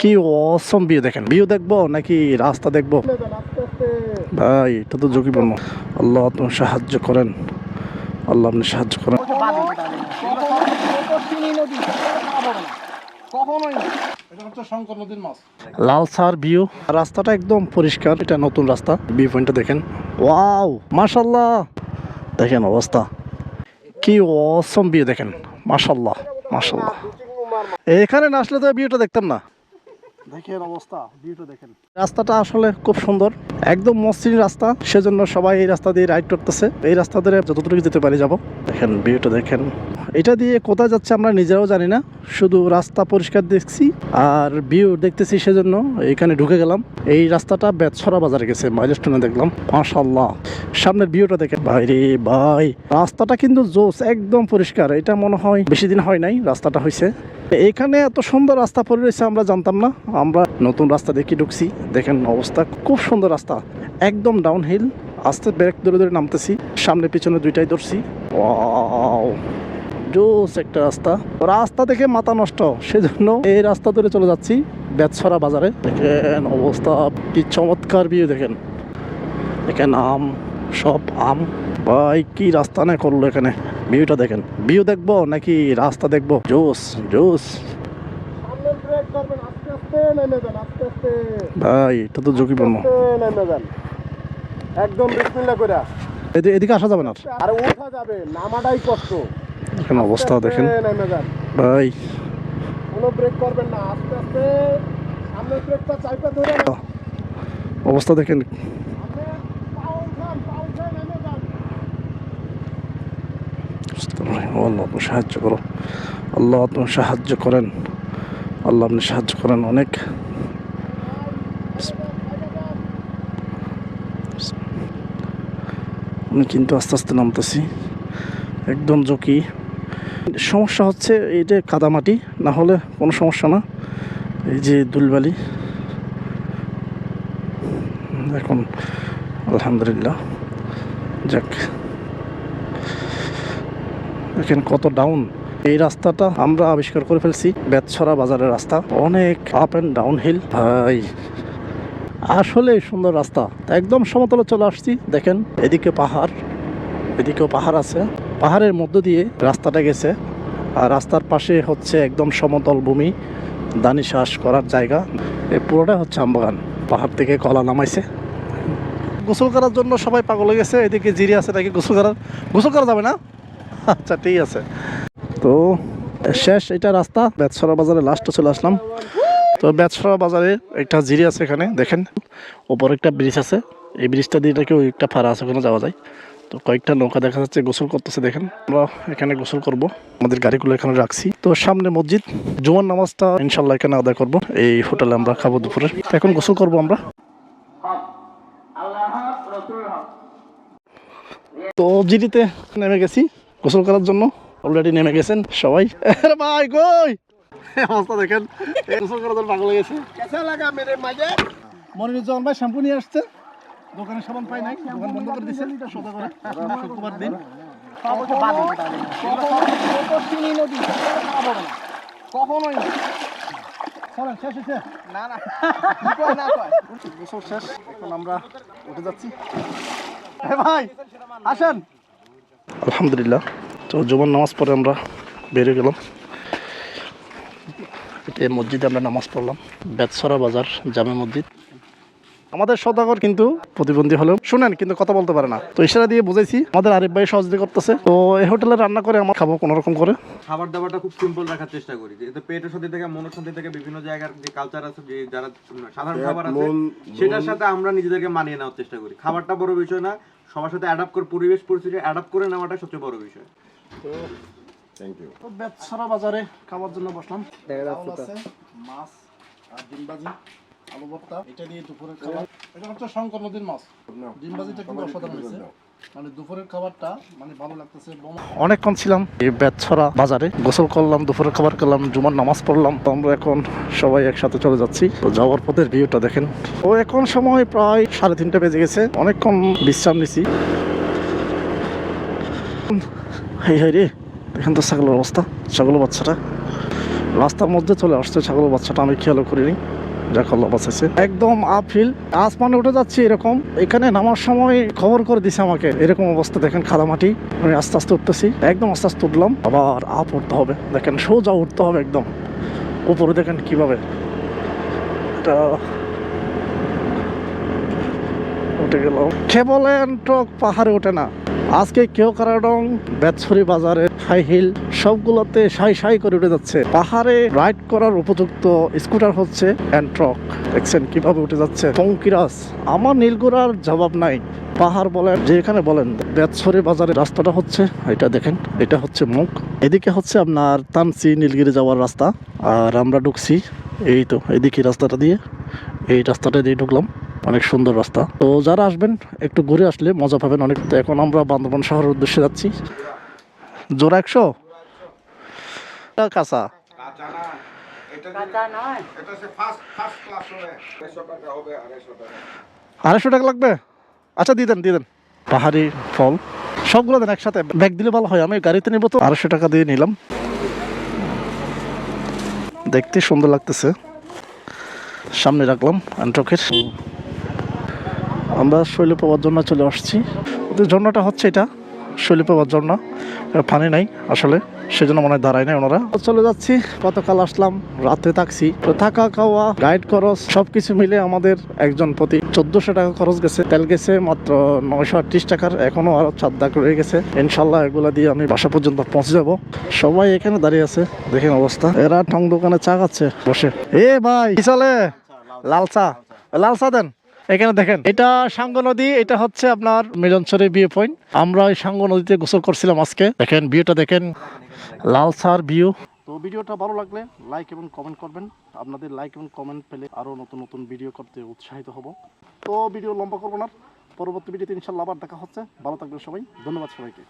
কি অসম ভিউ দেখেন? ভিউ দেখব নাকি রাস্তা দেখব? ভাই, এটা তো ঝুঁকিপূর্ণ আল্লাহ আপনি সাহায্য করেন। আল্লাহ আপনি সাহায্য করেন। লালসার ভিউ রাস্তাটা একদম পরিষ্কার, এটা নতুন রাস্তা। ভিউ পয়েন্টটা দেখেন। মাশাল্লাহ দেখেন অবস্থা। কি দেখেন। মাশাল্লাহ মাশাল্লাহ এখানে না আসলে তো ভিউটা দেখতাম না। দেখেন অবস্থা ভিউটা দেখেন। রাস্তাটা আসলে খুব সুন্দর, একদম মসৃণ রাস্তা, সেজন্য সবাই এই রাস্তা দিয়ে রাইড করতেছে। এই রাস্তা ধরে যতটুকু যেতে পারি যাব। দেখেন ভিউটা দেখেন। এটা দিয়ে কোথায় যাচ্ছে আমরা নিজেরাও জানি না, শুধু রাস্তা পরিষ্কার দেখছি আর ভিউ দেখতেছি সেজন্য এখানে ঢুকে গেলাম। এই রাস্তাটা বেতছড়া বাজারে গেছে মাইলস্টোনে দেখলাম। মাশাল্লাহ সামনের ভিউটা দেখেন। ভাই রে ভাই, রাস্তাটা কিন্তু জোস, একদম পরিষ্কার। এটা মনে হয় বেশি দিন হয় নাই, রাস্তাটা হয়েছে এখানে এত সুন্দর রাস্তা পড়ে রয়েছে, আমরা জানতাম না। আমরা নতুন রাস্তা দেখি ঢুকছি। দেখেন অবস্থা, খুব সুন্দর রাস্তা। একদম ডাউন হিল আস্তে ব্রেক ধরে ধরে নামতেছি। সামনে পিছনে দুইটাই ধরছি। জোস একটা রাস্তা। রাস্তা দেখে মাথা নষ্ট। সেজন্য এই রাস্তা ধরে চলে যাচ্ছি বেতছড়া বাজারে। দেখেন অবস্থা, কি চমৎকার ভিউ দেখেন। দেখেন আম, সব আম। ভাই, কি রাস্তা না করল এখানে। ভিউটা দেখেন। ভিউ দেখব নাকি রাস্তা দেখব? জোস জোস ভাই, এটা তো ঝুঁকিপূর্ণ একদম এদিকে আসা যাবে না আর। যাবে নামাটাই এখানে অবস্থা, দেখেন। ভাই। ব্রেক করবেন না আস্তে আস্তে ব্রেকটা অবস্থা দেখেন আপনি পা উঠান পা উঠে নেমে যান আল্লাহ আপনি সাহায্য করো। আল্লাহ আপনি সাহায্য করেন। আল্লাহ, আপনি সাহায্য করেন অনেক। আমি কিন্তু আস্তে আস্তে নামতেছি। একদম ঝুঁকি। সমস্যা হচ্ছে এই যে কাদামাটি, না হলে কোনো সমস্যা না। এই যে দুলবালি। এখন, আলহামদুলিল্লাহ। যাক। দেখেন কত ডাউন এই রাস্তাটা আমরা আবিষ্কার করে ফেলছি বেতছড়া বাজারের রাস্তা। অনেক আপ অ্যান্ড ডাউন হিল ভাই, আসলে সুন্দর রাস্তা। একদম সমতলে চলে আসছি, দেখেন, এদিকে পাহাড়, এদিকেও পাহাড় আছে। পাহাড়ের মধ্য দিয়ে রাস্তাটা গেছে, আর রাস্তার পাশে হচ্ছে একদম সমতল ভূমি, দানি শ্বাস করার জায়গা। এই পুরোটা হচ্ছে আমবাগান। পাহাড় থেকে কলা নামাইছে। গোসল করার জন্য সবাই পাগল হয়ে গেছে, এদিকে জিরি আছে নাকি গোসল করার? গোসল করা যাবে না? আচ্ছা ঠিক আছে। তো, শেষ এটা রাস্তা বেতসরা বাজারে লাস্টে চলে আসলাম। তো বেতসরা বাজারে একটা জিরি আছে এখানে, দেখেন। ওপর একটা ব্রিজ আছে। এই ব্রিজটা দিয়ে নাকি একটা ফাড়া আছে ওখানে যাওয়া যায়। তো, কয়েকটা নৌকা দেখা যাচ্ছে, গোসল করতেছে, দেখেন। আমরা এখানে গোসল করব। আমাদের গাড়িগুলো এখানে রাখছি। তো, সামনে মসজিদ। জুমার নামাজটা ইনশাল্লাহ এখানে আদায় করব। এই হোটেলে আমরা খাব দুপুরে। এখন গোসল করব আমরা। তো জিরিতে নেমে গেছি। গোসল করার জন্য অলরেডি নেমে গেছেন সবাই। আরে ভাই কই? অবস্থা দেখেন। গোসল করার জন্য পাগল হয়ে গেছে। কেসা লাগা মেরে মাঝে মনিরুজ্জামান ভাই শ্যাম্পু নিয়ে আসছে। দোকানে সাবান পাই নাই দোকান বন্ধ করে দিছে। সোজা করে শুক্রবার দিন। চিনি নদী খাব না কখনোই না। চলেন শেষ হয়েছে না না। না গোসল শেষ এখন আমরা উঠে যাচ্ছি। হ্যাঁ ভাই আসেন। আলহামদুলিল্লাহ। তো জুমার নামাজ পড়ে আমরা বেরিয়ে গেলাম। এটা মসজিদে আমরা নামাজ পড়লাম। বেতসরা বাজার জামে মসজিদ। আমাদের সদাগর কিন্তু প্রতিবন্ধী হলেও শুনেন কিন্তু কথা বলতে পারে না। তো ইশারা দিয়ে বুঝাইছি আমাদের আরিফ ভাই সহযোগিতা করতেছে। তো এই হোটেলে রান্না করে আমরা খাব কোনো রকম করে। খাবার দাবারটা খুব সিম্পল রাখার চেষ্টা করি। যেহেতু পেটের সাথে থেকে মনের সাথে থেকে বিভিন্ন জায়গার যে কালচার আছে যে যারা সাধারণ খাবার আছে সেটার সাথে আমরা নিজেদেরকে মানিয়ে নেওয়ার চেষ্টা করি। খাবারটা বড় বিষয় না সবার সাথে অ্যাডাপ্ট করে পরিবেশ পরিস্থিতি অ্যাডাপ্ট করে নেওয়াটা সবচেয়ে বড় বিষয়। তো বেতসরা বাজারে খাবার জন্য বসলাম। চাউল আছে, মাছ আর ডিম ভাজি। আলু ভর্তা এটা দিয়ে দুপুরের খাবার। এটা হচ্ছে শঙ্কর নদীর মাছ। ডিম ভাজিটা কিন্তু অসাধারণ হয়েছে। মানে দুপুরের খাবারটা মানে ভালো লাগতেছে অনেকক্ষণ ছিলাম এই বেতছড়া বাজারে গোসল করলাম দুপুরের খাবার করলাম জুমার নামাজ পড়লাম। তো আমরা এখন সবাই একসাথে চলে যাচ্ছি। তো যাওয়ার পথের ভিউটা দেখেন। ও এখন সময় প্রায় সাড়ে তিনটা বেজে গেছে। অনেকক্ষণ বিশ্রাম নিছি। হাই হাই রে দেখেন তো ছাগলের অবস্থা ছাগল বাচ্চাটা। রাস্তার মধ্যে চলে আসছে ছাগল বাচ্চাটা আমি খেয়ালও করিনি। যাক, আল্লাহ বাঁচাইছে। একদম আপহিল। আসমানে উঠে যাচ্ছে এরকম। এখানে নামার সময় খবর করে দিছে আমাকে। এরকম অবস্থা, দেখেন খাদামাটি। আমি আস্তে আস্তে উঠতেছি। একদম আস্তে আস্তে উঠলাম। আবার আপ উঠতে হবে। দেখেন, সোজা উঠতে হবে একদম। উপরে দেখেন কীভাবে। এটা উঠে গেল কেবলেন টক পাহাড়ে ওঠে না। আজকে কেউ কারাডং বেতছড়ি বাজারে হাই হিল, সবগুলোতে সাই সাই করে উঠে যাচ্ছে। পাহাড়ে রাইড করার উপযুক্ত স্কুটার হচ্ছে অ্যান্ট্রক দেখছেন কীভাবে উঠে যাচ্ছে? পঙ্কিরাস আমার নীলগুড়ার জবাব নাই। পাহাড় বলেন, যেখানে বলেন। বেতছড়ি বাজারে রাস্তাটা হচ্ছে, এটা দেখেন, এটা হচ্ছে মুখ। এদিকে হচ্ছে আপনার তানসি নীলগিরি যাওয়ার রাস্তা। আর আমরা ঢুকছি, এই তো, এদিকে রাস্তাটা দিয়ে, এই রাস্তাটা দিয়ে ঢুকলাম। অনেক সুন্দর রাস্তা। তো যারা আসবেন, একটু ঘুরে আসলে মজা পাবেন অনেক। এখন আমরা বান্দরবান শহরের উদ্দেশ্যে যাচ্ছি। জোড়া একশো? কাঁচা। আড়াইশো টাকা লাগবে? আচ্ছা দিয়ে দেন দিয়ে দেন। পাহাড়ি ফল। সবগুলো দেন একসাথে। ব্যাগ দিলে ভালো হয় আমি গাড়িতে নিব তো। আড়াইশো টাকা দিয়ে নিলাম। দেখতে সুন্দর লাগতেছে। সামনে রাখলাম অ্যান্ট্রকের আমরা শৈল পাওয়ার জন্য চলে আসছি। ওদের ঝর্ণাটা হচ্ছে এটা। শৈল পাওয়ার জন্য। পানি নাই আসলে, সেজন্য মনে হয় দাঁড়ায় নাই ওনারা। চলে যাচ্ছি, গতকাল আসলাম, রাতে থাকছি। তো থাকা, খাওয়া গাইড খরচ, সবকিছু মিলে আমাদের একজন প্রতি চোদ্দশো টাকা খরচ গেছে। তেল গেছে মাত্র নয়শো আটত্রিশ টাকার এখনও আরও চার দাগ রয়ে গেছে। ইনশাল্লাহ এগুলা দিয়ে আমি বাসা পর্যন্ত পৌঁছে যাব। সবাই এখানে দাঁড়িয়ে আছে, দেখেন অবস্থা। এরা ঠং দোকানে চা খাচ্ছে, বসে। এ ভাই, কি চলে? লাল চা। লাল চা দেন। এখানে দেখেন, এটা সাঙ্গ নদী, এটা হচ্ছে আপনার মিলনসরে বিয়ে পয়েন্ট আমরা ওই সাঙ্গ নদীতে গোসল করছিলাম আজকে। দেখেন, ভিউটা দেখেন লাল সার ভিউ তো ভিডিওটা ভালো লাগলে লাইক এবং কমেন্ট করবেন। আপনাদের লাইক এবং কমেন্ট পেলে আরও নতুন নতুন ভিডিও করতে উৎসাহিত হব। তো ভিডিও লম্বা করব না। পরবর্তী ভিডিওতে ইনশাল্লাহ আবার দেখা হচ্ছে। ভালো থাকবেন সবাই। ধন্যবাদ সবাইকে।